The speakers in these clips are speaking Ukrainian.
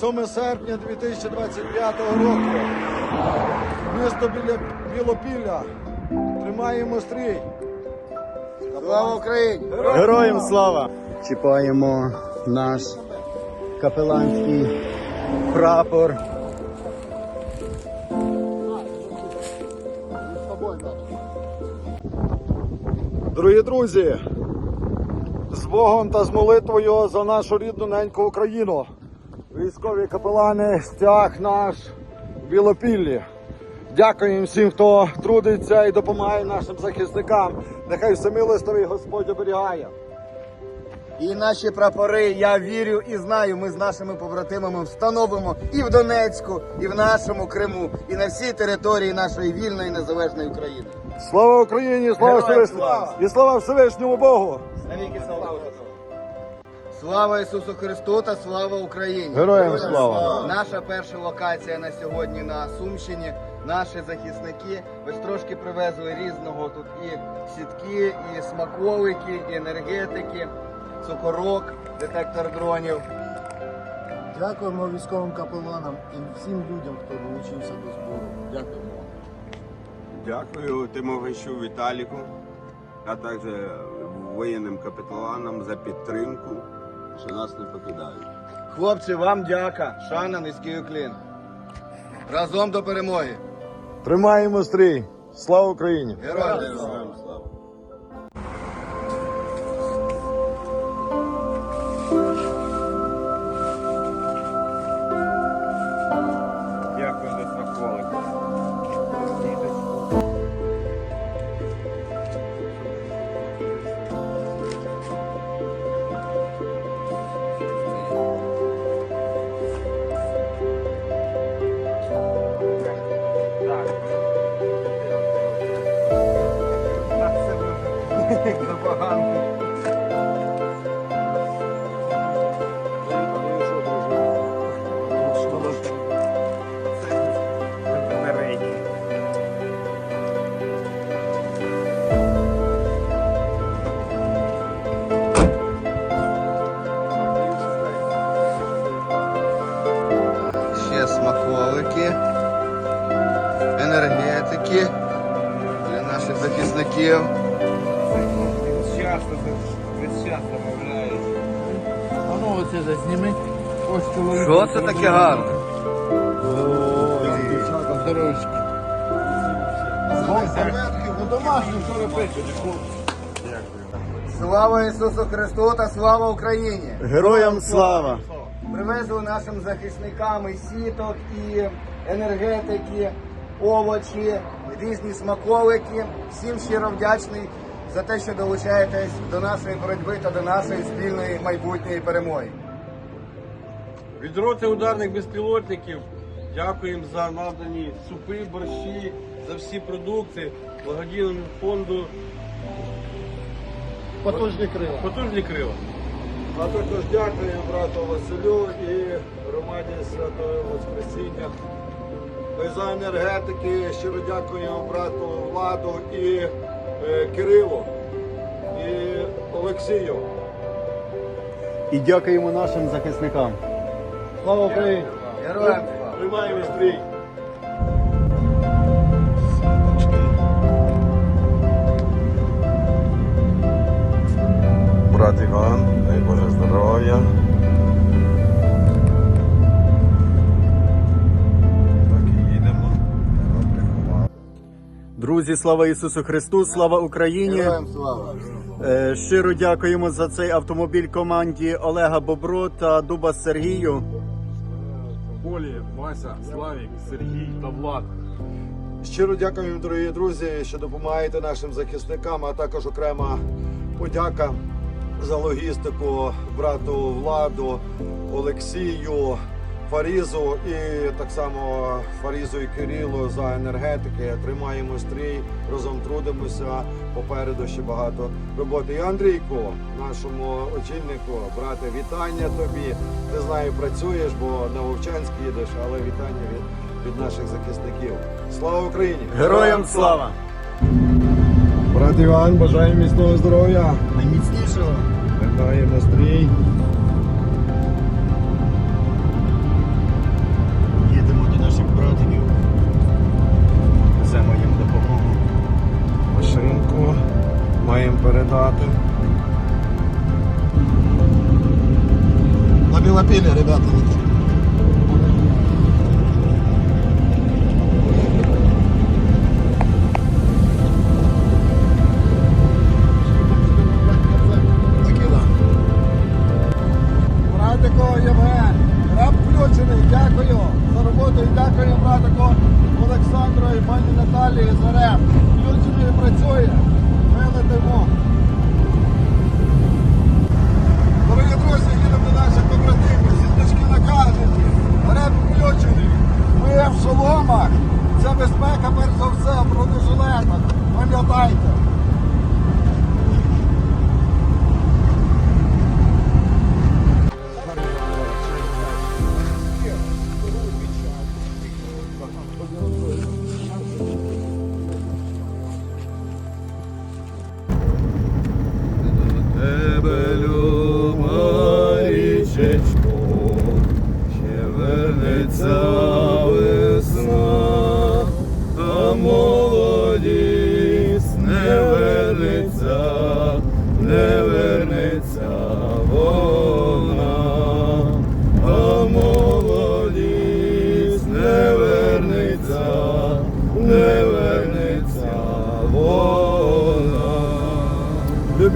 7 серпня 2025 року. Місто біля Білопілля. Тримаємо стрій. Слава Україні! Героям слава! Чіпаємо наш капеланський прапор. Дорогі друзі, з Богом та з молитвою за нашу рідну неньку Україну. Військові капелани, стяг наш Білопіллі. Дякуємо всім, хто трудиться і допомагає нашим захисникам. Нехай всемилостивий Господь оберігає. І наші прапори, я вірю і знаю, ми з нашими побратимами встановимо і в Донецьку, і в нашому Криму, і на всій території нашої вільної незалежної України. Слава Україні, слава Всевишньому і слава Всевишньому Богу! Навіки слава! Слава Ісусу Христу та слава Україні! Героям слава! Наша перша локація на сьогодні на Сумщині. Наші захисники ось трошки привезли різного тут і сітки, і смаколики, і енергетики, цукорок, детектор дронів. Дякуємо військовим капеланам і всім людям, хто долучився до збору. Дякуємо. вам. Дякую Тимофійчу Віталіку, а також воєнним капіталанам за підтримку, що нас не покидають. Хлопці, вам дяка, шана, низький уклін. Разом до перемоги. Тримаємо стрій! Слава Україні! Героям! Thank. Ну зазніми. Ось чоловік. Що це таке гарне? Дівчата, здоровечки. Ну домашню, що робити? Слава Ісусу Христу та слава Україні! Героям слава! Привезли нашим захисникам і сіток, і енергетики, овочі, різні смаколики. Всім щиро вдячний за те, що долучаєтесь до нашої боротьби та до нашої спільної майбутньої перемоги. Від роти ударних безпілотників дякуємо за надані супи, борщі, за всі продукти благодійному фонду Потужні крила. Потужні крила. А також дякую брату Василю і громаді Святого Воскресіння. За енергетики щиро дякуємо брату Владу і е, Кирилу і Олексію. І дякуємо нашим захисникам. Слава Україні! Героям слава! Тримаємо стрій! Брат Іван, дай Боже здоров'я. Їдемо. Друзі, слава Ісусу Христу, слава Україні! Героям слава! Е, Щиро дякуємо за цей автомобіль команді Олега Бобро та Дуба Сергію. Полі, Вася, Славік, Сергій та Влад. Щиро дякую, дорогі друзі, що допомагаєте нашим захисникам, а також окрема подяка за логістику брату Владу, Олексію, Фарізу і так само Фарізу і Кирилу за енергетики. Тримаємо стрій, разом трудимося. Попереду ще багато роботи. І Андрійку, нашому очільнику, брате, вітання тобі. Ти знаю, працюєш, бо на Вовчанськ їдеш, але вітання від, від наших захисників. Слава Україні! Героям слава! Брат Іван, бажаю міцного здоров'я. Найміцнішого! Тримаємо стрій. Наталії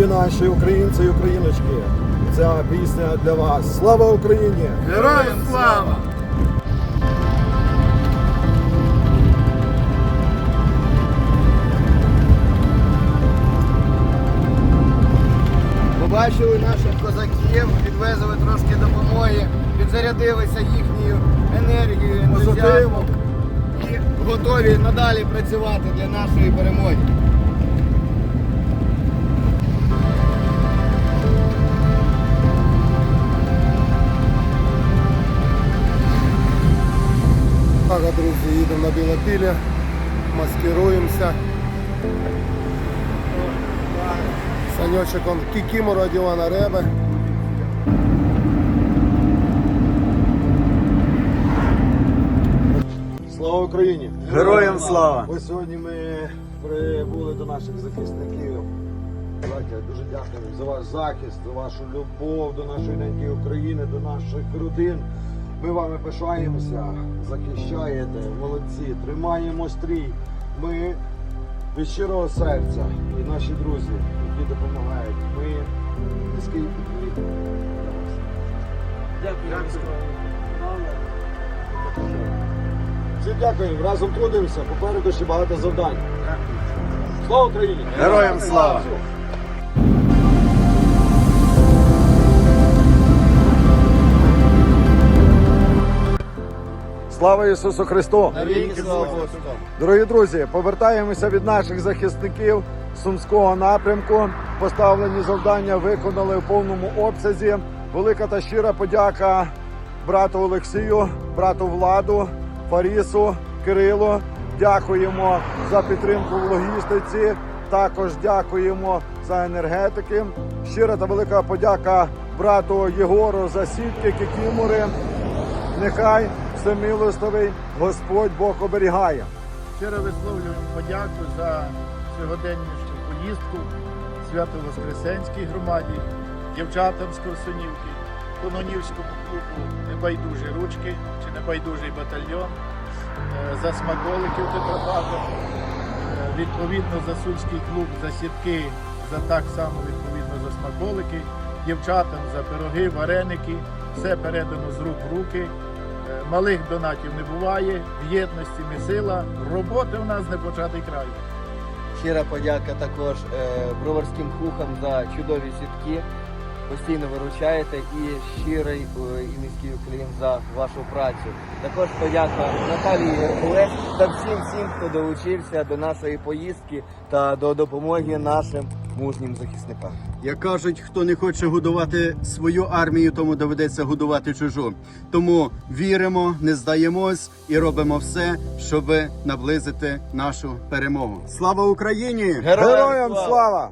Любі наші українці і україночки, ця пісня для вас. Слава Україні! Героям слава! Побачили наших козаків, підвезли трошки допомоги, підзарядилися їхньою енергією, ентузіазмом і готові надалі працювати для нашої перемоги. Білопілі, маскируємося. Саньочок он кікімора Дівана Реби. Слава Україні! Героям слава! Ось сьогодні ми прибули до наших захисників. Братя, дуже дякую за ваш захист, за вашу любов до нашої неньки України, до наших родин. Ми вами пишаємося, захищаєте, молодці, тримаємо стрій. Ми від щирого серця і наші друзі, які допомагають. Ми низький для вас. Дякую. Всім дякую, разом трудимося, попереду ще багато завдань. Слава Україні! Героям слава! Слава Ісусу Христу! Дорогі друзі, повертаємося від наших захисників Сумського напрямку. Поставлені завдання виконали в повному обсязі. Велика та щира подяка брату Олексію, брату Владу, Фарісу, Кирилу. Дякуємо за підтримку в логістиці. Також дякуємо за енергетики. Щира та велика подяка брату Єгору за сітки, кікімори. Нехай всемилостивий Господь Бог оберігає. Щиро висловлюємо подяку за сьогоденнішню поїздку Свято-Воскресенській громаді, дівчатам з Корсунівки, Кононівському клубу Небайдужі ручки чи Небайдужий батальйон, е, за смаколиків Петропавлов, е, відповідно за Сульський клуб за сітки, за так само відповідно за смаколики, дівчатам за пироги, вареники, все передано з рук в руки. Е, Малих донатів не буває, в єдності ми сила, роботи в нас не початий край. Щира подяка також е, броварським хухам за чудові сітки. Постійно виручаєте і щирий е, і низький уклін за вашу працю. Також подяка Наталії Геркулес та всім всім, хто долучився до нашої поїздки та до допомоги нашим мужнім захисникам. Як кажуть, хто не хоче годувати свою армію, тому доведеться годувати чужу. Тому віримо, не здаємось і робимо все, щоб наблизити нашу перемогу. Слава Україні! Героям слава!